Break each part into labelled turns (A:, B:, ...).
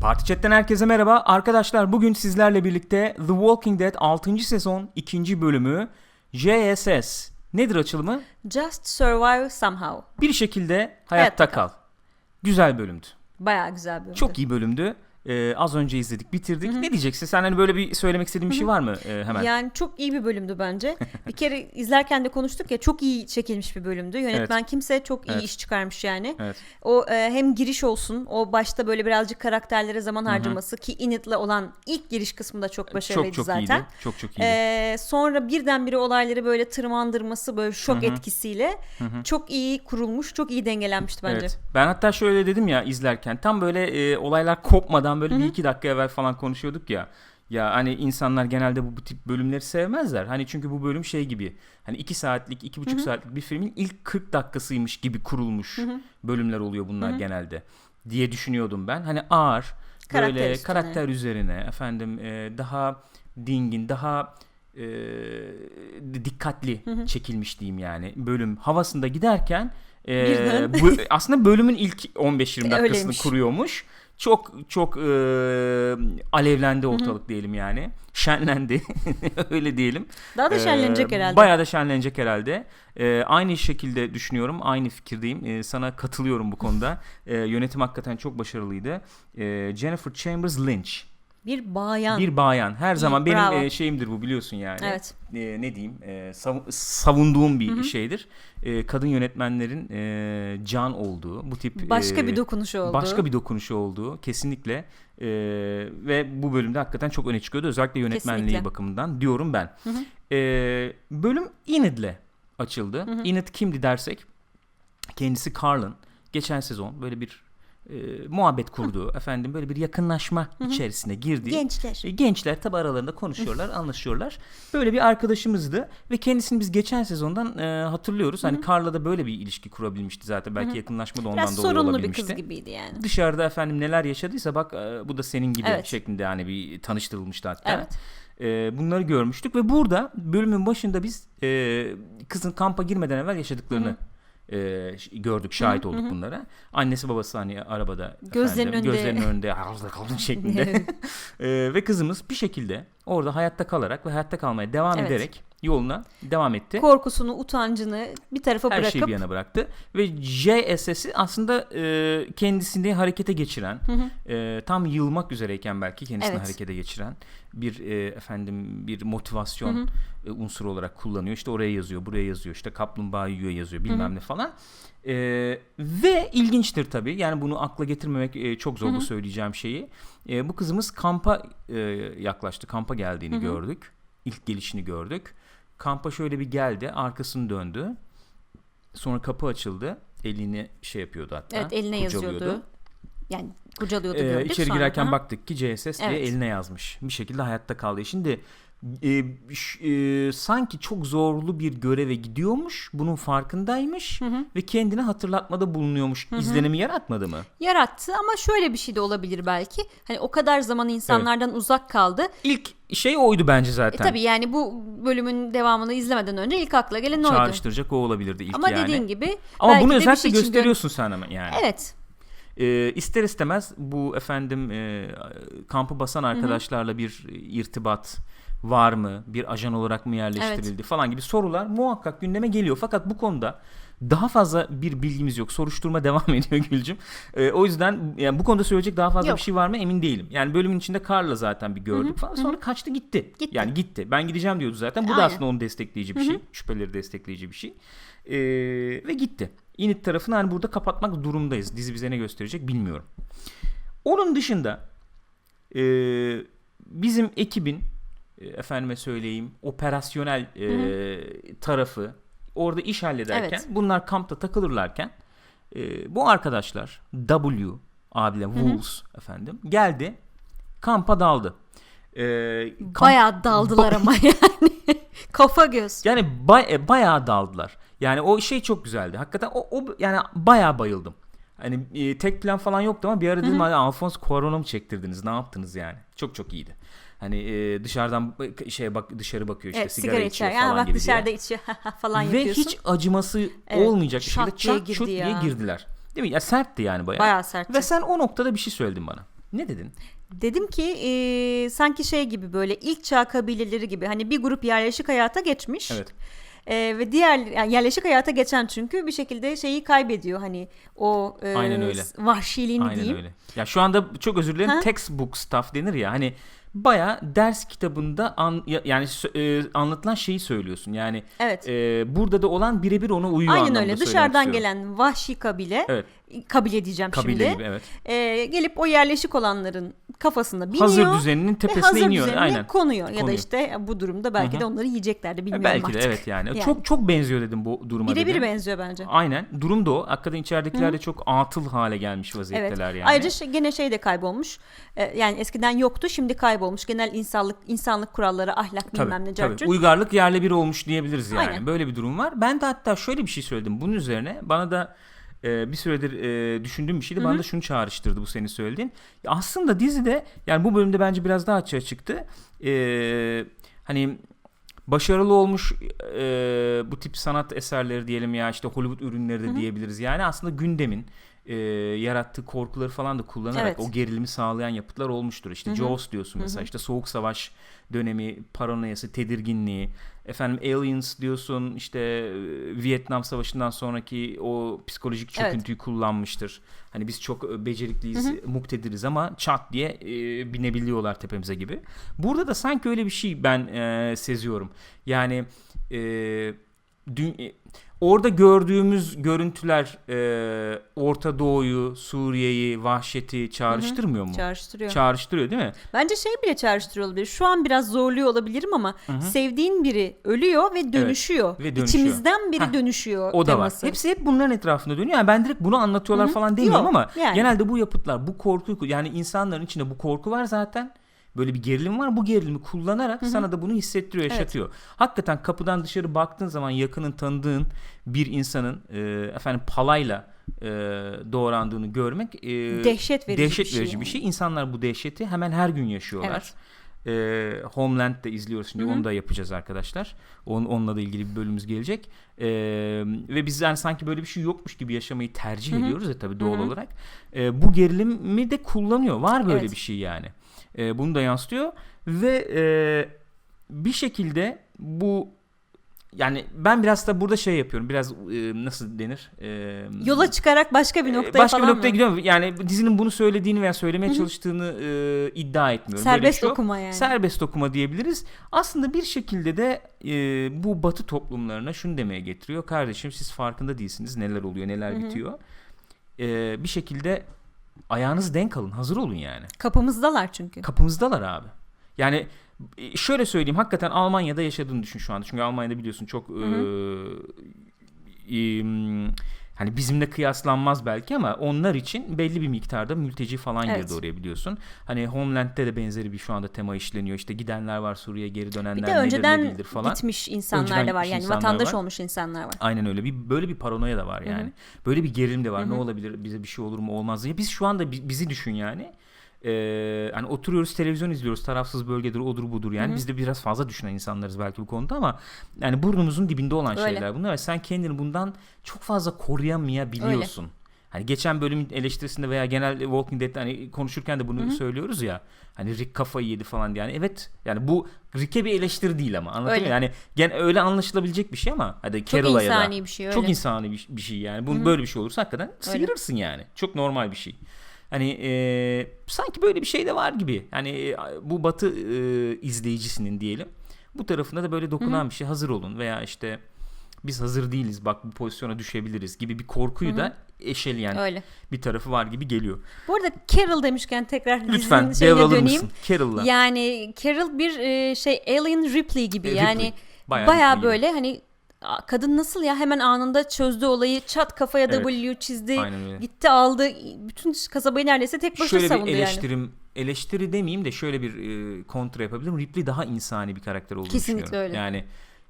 A: Parti Chat'ten herkese merhaba. Arkadaşlar bugün sizlerle birlikte The Walking Dead 6. sezon 2. bölümü JSS. Nedir açılımı?
B: Just Survive Somehow.
A: Bir şekilde hayatta,
B: Hayatta
A: kal. Güzel bölümdü.
B: Bayağı güzel bölümdü.
A: Çok iyi bölümdü. Ee, az önce izledik, bitirdik. Ne diyeceksin? Sen hani böyle bir söylemek istediğin bir şey var mı e, hemen?
B: Yani çok iyi bir bölümdü bence. bir kere izlerken de konuştuk ya çok iyi çekilmiş bir bölümdü. Yönetmen kimse çok iyi
A: Evet.
B: iş çıkarmış yani.
A: Evet.
B: O e, hem giriş olsun, o başta böyle birazcık karakterlere zaman harcaması ki Init'le olan ilk giriş kısmı da çok başarılıydı
A: Çok çok
B: zaten.
A: iyiydi. Çok çok iyiydi.
B: Ee, sonra birdenbire olayları böyle tırmandırması böyle şok etkisiyle çok iyi kurulmuş, çok iyi dengelenmişti bence.
A: Evet. Ben hatta şöyle dedim ya izlerken tam böyle e, olaylar kopmadan böyle bir iki dakika evvel falan konuşuyorduk ya. Ya hani insanlar genelde bu, bu tip bölümleri sevmezler. Hani çünkü bu bölüm şey gibi. Hani iki saatlik, iki buçuk saatlik bir filmin ilk 40 dakikasıymış gibi kurulmuş bölümler oluyor bunlar genelde. Diye düşünüyordum ben. Hani ağır,
B: Karakter
A: böyle
B: üstüne.
A: karakter üzerine efendim e, daha dingin, daha e, dikkatli çekilmiş diyeyim yani. Bölüm havasında giderken e, bu, aslında bölümün ilk 15-20 dakikasını
B: Öyleymiş.
A: kuruyormuş. Çok çok e, alevlendi ortalık diyelim yani. Şenlendi. Öyle diyelim.
B: Daha da şenlenecek
A: Ee,
B: herhalde.
A: Bayağı da şenlenecek herhalde. Ee, aynı şekilde düşünüyorum. Aynı fikirdeyim. Ee, sana katılıyorum bu konuda. Ee, yönetim hakikaten çok başarılıydı. Ee, Jennifer Chambers Lynch.
B: Bir bayan.
A: Bir bayan. Her zaman benim
B: bravo.
A: e, şeyimdir bu biliyorsun yani.
B: Evet.
A: Ee, ne diyeyim? e, sav- savunduğum bir şeydir. Ee, kadın yönetmenlerin e, can olduğu, bu tip
B: Başka
A: e,
B: bir dokunuşu oldu.
A: Başka bir dokunuşu olduğu kesinlikle Ee, ve bu bölümde hakikaten çok öne çıkıyordu özellikle yönetmenliği
B: Kesinlikle.
A: bakımından diyorum ben. Ee, bölüm Enid'le açıldı. Enid kimdi dersek kendisi Carl'ın geçen sezon böyle bir e, muhabbet kurduğu efendim böyle bir yakınlaşma içerisine girdiği
B: Gençler.
A: e, Gençler tabi aralarında konuşuyorlar, anlaşıyorlar. Böyle bir arkadaşımızdı ve kendisini biz geçen sezondan e, hatırlıyoruz. Hani Carla da böyle bir ilişki kurabilmişti zaten. Belki yakınlaşma da ondan
B: Biraz
A: dolayı
B: sorunlu bir
A: olabilmişti.
B: kız gibiydi yani.
A: Dışarıda efendim neler yaşadıysa bak e, bu da senin gibi
B: Evet.
A: şeklinde hani bir tanıştırılmıştı hatta.
B: Evet.
A: E, bunları görmüştük ve burada bölümün başında biz e, kızın kampa girmeden evvel yaşadıklarını e, gördük, şahit olduk bunlara. Annesi babası hani arabada
B: Gözlerin
A: efendim,
B: önünde.
A: gözlerinin önünde kalın şeklinde. E, ve kızımız bir şekilde orada hayatta kalarak ve hayatta kalmaya devam
B: Evet.
A: ederek yoluna devam etti.
B: Korkusunu, utancını bir tarafa
A: Her
B: bırakıp
A: şeyi bir yana bıraktı. Ve JSS'i aslında e, kendisini harekete geçiren, e, tam yılmak üzereyken belki kendisini
B: Evet.
A: harekete geçiren bir e, efendim bir motivasyon e, unsuru olarak kullanıyor. İşte oraya yazıyor, buraya yazıyor, işte kaplumbağa yiyor yazıyor bilmem ne falan. E, ve ilginçtir tabii. Yani bunu akla getirmemek e, çok zor bu söyleyeceğim şeyi. E, bu kızımız kampa e, yaklaştı. Kampa geldiğini gördük. İlk gelişini gördük. Kampa şöyle bir geldi, arkasını döndü. Sonra kapı açıldı. Elini şey yapıyordu hatta.
B: evet eline yazıyordu. Yani kurcalıyordu
A: Ee,
B: gördük
A: içeri
B: sonra.
A: girerken
B: Ha.
A: baktık ki CSS diye
B: Evet.
A: eline yazmış. Bir şekilde hayatta kaldı. Şimdi e, e, sanki çok zorlu bir göreve gidiyormuş. Bunun farkındaymış ve kendine hatırlatmada bulunuyormuş. izlenimi yaratmadı mı?
B: Yarattı ama şöyle bir şey de olabilir belki. Hani o kadar zaman insanlardan uzak kaldı.
A: İlk şey oydu bence
B: E
A: zaten.
B: tabii yani bu bölümün devamını izlemeden önce ilk akla gelen oydu.
A: Çağrıştıracak o olabilirdi ilk
B: Ama
A: yani.
B: dediğin gibi
A: Ama bunu özellikle
B: şey
A: gösteriyorsun sen ama yani.
B: Evet.
A: Ee, ister istemez bu efendim e, kampı basan arkadaşlarla bir irtibat var mı? Bir ajan olarak mı yerleştirildi falan gibi sorular muhakkak gündeme geliyor. Fakat bu konuda daha fazla bir bilgimiz yok. Soruşturma devam ediyor Gülcüm. Ee, o yüzden yani bu konuda söyleyecek daha fazla
B: Yok.
A: bir şey var mı emin değilim. Yani bölümün içinde Carla zaten bir gördük falan. Sonra kaçtı gitti.
B: Gitti.
A: Yani gitti. Ben gideceğim diyordu zaten. Bu da
B: Aynen.
A: aslında onu destekleyici bir şey. Şüpheleri destekleyici bir şey. Ee, ve gitti. Init tarafını hani burada kapatmak durumdayız. Dizi bize ne gösterecek bilmiyorum. Onun dışında e, bizim ekibin e, efendime söyleyeyim operasyonel e, tarafı orada iş hallederken
B: Evet.
A: bunlar kampta takılırlarken e, bu arkadaşlar W abiler Wolves efendim geldi kampa daldı. E, kamp-
B: Bayağı daldılar ama yani. Kafa göz.
A: yani bay- e, bayağı daldılar. Yani o şey çok güzeldi. Hakikaten o, o yani bayağı bayıldım. Hani e, tek plan falan yoktu ama bir ara dedim hani Alfonso Cuarón'u mu çektirdiniz? Ne yaptınız yani? Çok çok iyiydi. Hani e, dışarıdan şeye bak dışarı bakıyor işte
B: evet
A: sigara,
B: sigara
A: içiyor
B: içer.
A: falan
B: Yani bak
A: gibi
B: dışarıda
A: diye.
B: içiyor falan
A: Ve
B: yapıyorsun.
A: hiç acıması
B: Evet,
A: olmayacak bir şekilde çat
B: girdi
A: şut diye
B: ya.
A: girdiler. Değil mi? Ya sertti yani bayağı.
B: Bayağı sertti.
A: Ve sen o noktada bir şey söyledin bana. Ne dedin?
B: Dedim ki e, sanki şey gibi böyle ilk çağ kabileleri gibi hani bir grup yerleşik hayata geçmiş.
A: Evet.
B: E, ve diğer yani yerleşik hayata geçen çünkü bir şekilde şeyi kaybediyor hani o e,
A: Aynen öyle.
B: vahşiliğini
A: Aynen
B: diyeyim.
A: öyle. Ya şu anda çok özür dilerim
B: Ha?
A: textbook stuff denir ya hani baya ders kitabında an, ya- yani e, anlatılan şeyi söylüyorsun. Yani
B: Evet.
A: e, burada da olan birebir ona uyuyor
B: Aynen öyle. Dışarıdan
A: istiyorum.
B: gelen vahşi kabile,
A: Evet.
B: Kabile diyeceğim
A: Kabile
B: şimdi.
A: gibi evet.
B: e, gelip o yerleşik olanların kafasına biniyor.
A: Hazır düzeninin
B: ve
A: tepesine
B: hazır
A: iniyor.
B: düzenine
A: Aynen.
B: konuyor. Ya da
A: Konuyor.
B: işte bu durumda belki
A: Hı hı.
B: de onları yiyeceklerdi
A: E,
B: bilmiyorum
A: Belki de
B: artık.
A: evet yani.
B: Yani.
A: Çok çok benziyor dedim bu duruma
B: Birebir benziyor bence.
A: Aynen. Durum da o. Hakikaten içeridekiler de çok atıl hale gelmiş
B: Evet.
A: vaziyetteler yani.
B: Ayrıca şey- gene şey de kaybolmuş. Ee, yani eskiden yoktu, şimdi kaybolmuş. Genel insanlık insanlık kuralları, ahlak
A: Tabii,
B: bilmem ne
A: tabii. Uygarlık yerle bir olmuş diyebiliriz yani.
B: Aynen.
A: Böyle bir durum var. Ben de hatta şöyle bir şey söyledim bunun üzerine. Bana da e, bir süredir e, düşündüğüm bir şeydi. Bana da şunu çağrıştırdı bu senin söylediğin. Ya aslında dizide yani bu bölümde bence biraz daha açığa çıktı. E, hani başarılı olmuş e, bu tip sanat eserleri diyelim ya işte Hollywood ürünleri de diyebiliriz. Yani aslında gündemin e, yarattığı korkuları falan da kullanarak
B: Evet.
A: o gerilimi sağlayan yapıtlar olmuştur. İşte Jaws diyorsun mesela işte Soğuk Savaş dönemi paranoyası, tedirginliği, efendim Aliens diyorsun işte e, Vietnam Savaşı'ndan sonraki o psikolojik
B: Evet.
A: çöküntüyü kullanmıştır. Hani biz çok e, becerikliyiz, muktediriz ama çat diye e, binebiliyorlar tepemize gibi. Burada da sanki öyle bir şey ben e, seziyorum. Yani e, dü- e, orada gördüğümüz görüntüler e, Orta Doğu'yu, Suriye'yi, vahşeti çağrıştırmıyor mu?
B: Çağrıştırıyor.
A: Çağrıştırıyor değil mi?
B: Bence şey bile çağrıştırıyor olabilir. Şu an biraz zorluyor olabilirim ama sevdiğin biri ölüyor ve dönüşüyor.
A: ve dönüşüyor.
B: İçimizden biri
A: Heh,
B: dönüşüyor
A: O da
B: teması.
A: var. Hepsi hep bunların etrafında dönüyor. Yani ben direkt bunu anlatıyorlar falan demiyorum
B: Yok,
A: ama
B: yani.
A: genelde bu yapıtlar, bu korkuyu yani insanların içinde bu korku var zaten. Böyle bir gerilim var. Bu gerilimi kullanarak sana da bunu hissettiriyor, yaşatıyor. Hakikaten kapıdan dışarı baktığın zaman yakının tanıdığın bir insanın e, efendim palayla e, doğrandığını görmek e,
B: Dehşet verici
A: dehşet
B: bir şey
A: verici bir şey. İnsanlar bu dehşeti hemen her gün yaşıyorlar. E, Homeland'de izliyoruz şimdi onu da yapacağız arkadaşlar. Onun, onunla da ilgili bir bölümümüz gelecek. E, ve biz yani sanki böyle bir şey yokmuş gibi yaşamayı tercih ediyoruz ya tabii doğal olarak. E, bu gerilimi de kullanıyor. Var böyle
B: Evet.
A: bir şey yani. E, bunu da yansıtıyor ve e, bir şekilde bu yani ben biraz da burada şey yapıyorum. Biraz e, nasıl denir? E,
B: Yola çıkarak başka bir
A: e,
B: noktaya
A: başka bir
B: falan
A: noktaya
B: mı?
A: gidiyorum. Yani dizinin bunu söylediğini veya söylemeye çalıştığını e, iddia etmiyorum. Böyle bir
B: Serbest
A: şey yok.
B: okuma yani.
A: Serbest okuma diyebiliriz. Aslında bir şekilde de e, bu batı toplumlarına şunu demeye getiriyor. Kardeşim siz farkında değilsiniz neler oluyor neler bitiyor. E, bir şekilde ayağınız denk alın. Hazır olun yani.
B: Kapımızdalar çünkü.
A: Kapımızdalar abi. Yani şöyle söyleyeyim hakikaten Almanya'da yaşadığını düşün şu anda. Çünkü Almanya'da biliyorsun çok e, e, m, hani bizimle kıyaslanmaz belki ama onlar için belli bir miktarda mülteci falan
B: Evet.
A: girdi oraya biliyorsun. Hani Homeland'de de benzeri bir şu anda tema işleniyor. İşte gidenler var Suriye'ye geri
B: Bir
A: dönenler
B: de
A: nedir ne
B: önceden
A: değildir falan.
B: gitmiş insanlar
A: Önceden
B: da var yani vatandaş
A: var.
B: olmuş insanlar var.
A: Aynen öyle. Bir böyle bir paranoya da var yani. Böyle bir gerilim de var. Ne olabilir? Bize bir şey olur mu olmaz diye. Biz şu anda bi- bizi düşün yani. Ee, hani oturuyoruz televizyon izliyoruz tarafsız bölgedir odur budur yani biz de biraz fazla düşünen insanlarız belki bu konuda ama yani burnumuzun dibinde olan
B: Öyle.
A: şeyler bunlar sen kendini bundan çok fazla koruyamayabiliyorsun. Hani geçen bölümün eleştirisinde veya genel Walking Dead'de hani konuşurken de bunu söylüyoruz ya. Hani Rick kafayı yedi falan diye. Yani evet yani bu Rick'e bir eleştiri değil ama
B: Öyle.
A: muyum? Yani gen öyle anlaşılabilecek bir şey ama hadi Carol'a ya da
B: insani bir şey öyle.
A: çok insani bir, bir şey yani. Bunun böyle bir şey olursa hakikaten sıyırırsın yani. Çok normal bir şey. Hani e, sanki böyle bir şey de var gibi. Hani bu Batı e, izleyicisinin diyelim. Bu tarafında da böyle dokunan bir şey hazır olun veya işte biz hazır değiliz bak bu pozisyona düşebiliriz gibi bir korkuyu da eşeleyen
B: Öyle.
A: bir tarafı var gibi geliyor.
B: Bu arada Carol demişken tekrar
A: Lütfen devralır
B: döneyim.
A: mısın Carol'la?
B: Yani Carol bir e, şey Alien Ripley gibi
A: E,
B: yani
A: Ripley. Bayağı
B: bayağı,
A: Ripley gibi.
B: böyle hani kadın nasıl ya hemen anında çözdü olayı çat kafaya
A: Evet.
B: W çizdi gitti aldı bütün kasabayı neredeyse tek başına
A: şöyle bir
B: savundu yani.
A: eleştirim eleştiri demeyeyim de şöyle bir e, kontra yapabilirim. Ripley daha insani bir karakter olduğunu
B: Kesinlikle
A: düşünüyorum.
B: öyle.
A: Yani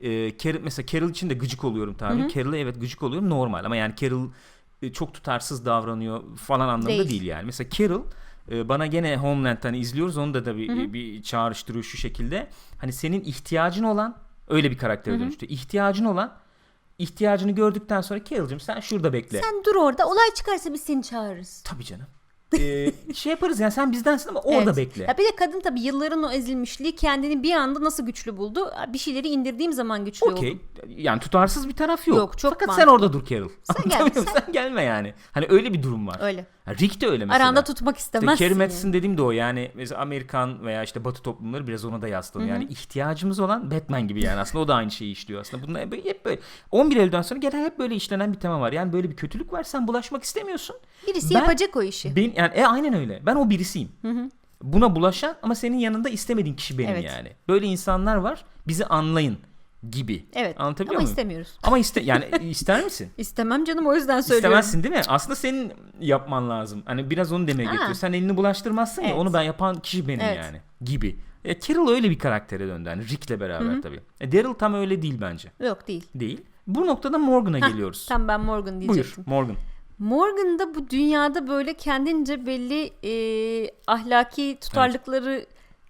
A: e, Carol, mesela Carol için de gıcık oluyorum tabii. Carol'a evet gıcık oluyorum normal ama yani Carol e, çok tutarsız davranıyor falan anlamında
B: Değil.
A: değil, yani. Mesela Carol e, bana gene Homeland'dan izliyoruz onu da tabii e, bir çağrıştırıyor şu şekilde. Hani senin ihtiyacın olan öyle bir karaktere dönüştü. İhtiyacın olan ihtiyacını gördükten sonra Carol'cığım sen şurada bekle.
B: Sen dur orada olay çıkarsa biz seni çağırırız.
A: Tabii canım. e, şey yaparız yani sen bizdensin ama orada
B: Evet.
A: bekle.
B: Ya bir de kadın tabii yılların o ezilmişliği kendini bir anda nasıl güçlü buldu? Bir şeyleri indirdiğim zaman güçlü
A: Okey.
B: oldum.
A: Yani tutarsız bir taraf yok.
B: Yok, çok
A: Fakat sen
B: mantıklı.
A: orada dur Carol.
B: Sen gel,
A: muyum? Sen gelme yani. Hani öyle bir durum var.
B: Öyle.
A: Rick de öyle mesela.
B: Aranda tutmak
A: İşte
B: istemezsin.
A: Carrie
B: yani.
A: Matheson dediğim de o yani mesela Amerikan veya işte Batı toplumları biraz ona da yaslanıyor. Yani ihtiyacımız olan Batman gibi yani aslında o da aynı şeyi işliyor aslında. Bunlar hep, hep böyle 11 Eylül'den sonra genel hep böyle işlenen bir tema var. Yani böyle bir kötülük var sen bulaşmak istemiyorsun.
B: Birisi
A: Ben-
B: yapacak o işi.
A: Ben, yani e, aynen öyle. Ben o birisiyim. Buna bulaşan ama senin yanında istemediğin kişi benim
B: Evet.
A: yani. Böyle insanlar var. Bizi anlayın gibi.
B: Evet.
A: Anlatabiliyor
B: Ama
A: muyum?
B: istemiyoruz.
A: Ama iste yani ister misin?
B: İstemem canım o yüzden söylüyorum.
A: İstemezsin değil mi? Aslında senin yapman lazım. Hani biraz onu demeye
B: Ha.
A: getiriyor. Sen elini bulaştırmazsın ya
B: Evet.
A: onu ben yapan kişi benim
B: Evet.
A: yani gibi. E, Carol öyle bir karaktere döndü hani Rick'le beraber tabii. E, Daryl tam öyle değil bence.
B: Yok değil.
A: Değil. Bu noktada Morgan'a
B: Hah,
A: geliyoruz.
B: Tam ben Morgan
A: Buyur
B: diyecektim.
A: Morgan.
B: Morgan da bu dünyada böyle kendince belli e, ahlaki tutarlılıkları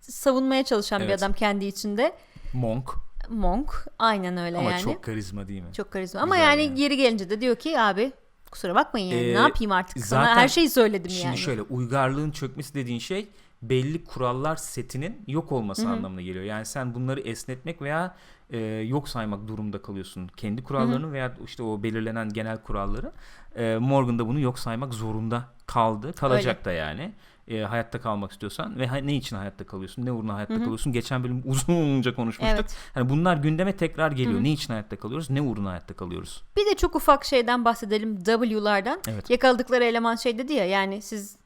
B: savunmaya çalışan bir
A: Evet.
B: adam kendi içinde.
A: Monk.
B: Monk. Aynen öyle
A: Ama
B: yani.
A: çok karizma değil mi?
B: Çok karizma. Ama
A: Güzel
B: yani,
A: yani.
B: geri gelince de diyor ki abi kusura bakmayın yani
A: Ee,
B: ne yapayım artık sana
A: zaten
B: her şeyi söyledim
A: Şimdi
B: yani.
A: şöyle uygarlığın çökmesi dediğin şey belli kurallar setinin yok olması anlamına geliyor. Yani sen bunları esnetmek veya e, yok saymak durumunda kalıyorsun. Kendi kurallarını veya işte o belirlenen genel kuralları. E, Morgan da bunu yok saymak zorunda kaldı. Kalacak da yani. E, hayatta kalmak istiyorsan ve ha- ne için hayatta kalıyorsun? Ne uğruna hayatta kalıyorsun? Geçen bölüm uzunca konuşmuştuk.
B: Evet.
A: Hani bunlar gündeme tekrar geliyor. Ne için hayatta kalıyoruz? Ne uğruna hayatta kalıyoruz?
B: Bir de çok ufak şeyden bahsedelim W'lardan.
A: Evet.
B: Yakaladıkları eleman şey dedi ya yani siz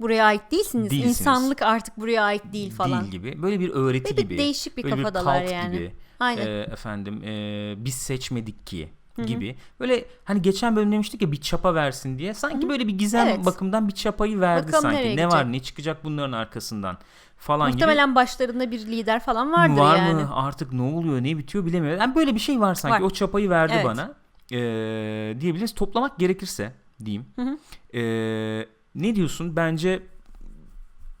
B: buraya ait değilsiniz.
A: Değilsiniz.
B: İnsanlık artık buraya ait değil falan.
A: Değil gibi. Böyle bir öğreti
B: bir
A: gibi.
B: değişik bir
A: böyle
B: kafadalar
A: bir
B: yani.
A: gibi.
B: Aynen.
A: e, efendim e, biz seçmedik ki gibi. Böyle hani geçen bölüm demiştik ya bir çapa versin diye. Sanki böyle bir gizem
B: Evet.
A: bakımdan bir çapayı verdi
B: Bakalım
A: sanki. Ne var ne çıkacak bunların arkasından falan
B: Muhtemelen başlarında bir lider falan vardır
A: gibi. Var
B: yani.
A: mı artık ne oluyor ne bitiyor bilemiyorum. Yani böyle bir şey var sanki.
B: Var.
A: O çapayı verdi
B: Evet.
A: bana. E, diyebiliriz. Toplamak gerekirse diyeyim. E, ne diyorsun? Bence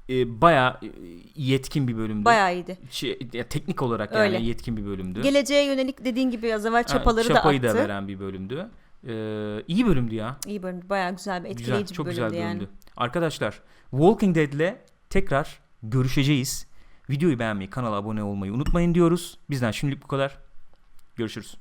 A: e, bayağı e, yetkin bir bölümdü.
B: Bayağı iyiydi.
A: Şey, ya teknik olarak
B: Öyle.
A: yani yetkin bir bölümdü.
B: Geleceğe yönelik dediğin gibi az evvel
A: Ha,
B: çapaları da
A: çapayı
B: attı.
A: da veren bir bölümdü. Ee, iyi bölümdü ya.
B: İyi bölüm. Bayağı güzel bir etkileyici
A: Güzel, çok
B: bir
A: güzel
B: bölümdü
A: bir
B: yani.
A: bölümdü. Arkadaşlar, Walking Dead'le tekrar görüşeceğiz. Videoyu beğenmeyi, kanala abone olmayı unutmayın diyoruz. Bizden şimdilik bu kadar. Görüşürüz.